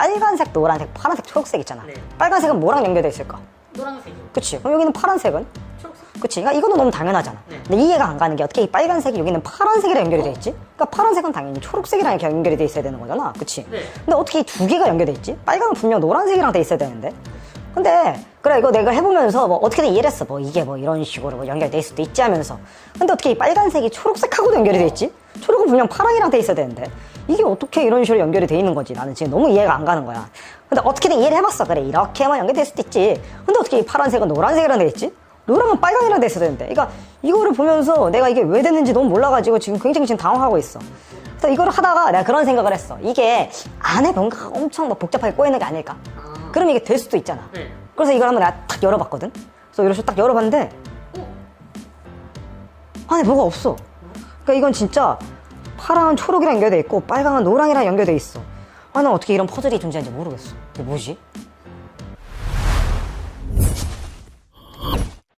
빨간색, 노란색, 파란색, 초록색 있잖아. 네. 빨간색은 뭐랑 연결돼 있을까? 노란색이요. 그치? 그럼 여기는 파란색은? 초록색. 그치? 그러니까 이거는 너무 당연하잖아. 네. 근데 이해가 안 가는 게 어떻게 이 빨간색이 여기는 파란색이랑 연결이 돼 있지? 그러니까 파란색은 당연히 초록색이랑 이렇게 연결이 돼 있어야 되는 거잖아. 그치? 네. 근데 어떻게 이 두 개가 연결돼 있지? 빨강은 분명 노란색이랑 돼 있어야 되는데. 근데 그래 이거 내가 해보면서 뭐 어떻게든 이해를 했어. 뭐 이게 뭐 이런 식으로 뭐 연결돼 있을 수도 있지 하면서. 근데 어떻게 이 빨간색이 초록색하고도 연결이 돼 있지? 초록은 분명 파랑이랑 돼 있어야 되는데 이게 어떻게 이런 식으로 연결이 돼 있는 거지? 나는 지금 너무 이해가 안 가는 거야. 근데 어떻게든 이해를 해봤어. 그래 이렇게만 연결될 수도 있지. 근데 어떻게 이 파란색은 노란색이랑 돼 있지? 노랑은 빨강이랑 돼 있어야 되는데. 그러니까 이거를 보면서 내가 이게 왜 됐는지 너무 몰라가지고 지금 굉장히 지금 당황하고 있어. 그래서 이거를 하다가 내가 그런 생각을 했어. 이게 안에 뭔가가 엄청 막 복잡하게 꼬이는 게 아닐까? 아. 그럼 이게 될 수도 있잖아. 네. 그래서 이걸 한번 내가 탁 열어봤거든? 그래서 이렇게 딱 열어봤는데, 어? 안에 뭐가 없어. 그러니까 이건 진짜 파랑은 초록이랑 연결돼 있고, 빨강은 노랑이랑 연결돼 있어. 아, 난 어떻게 이런 퍼즐이 존재하는지 모르겠어. 이게 뭐지?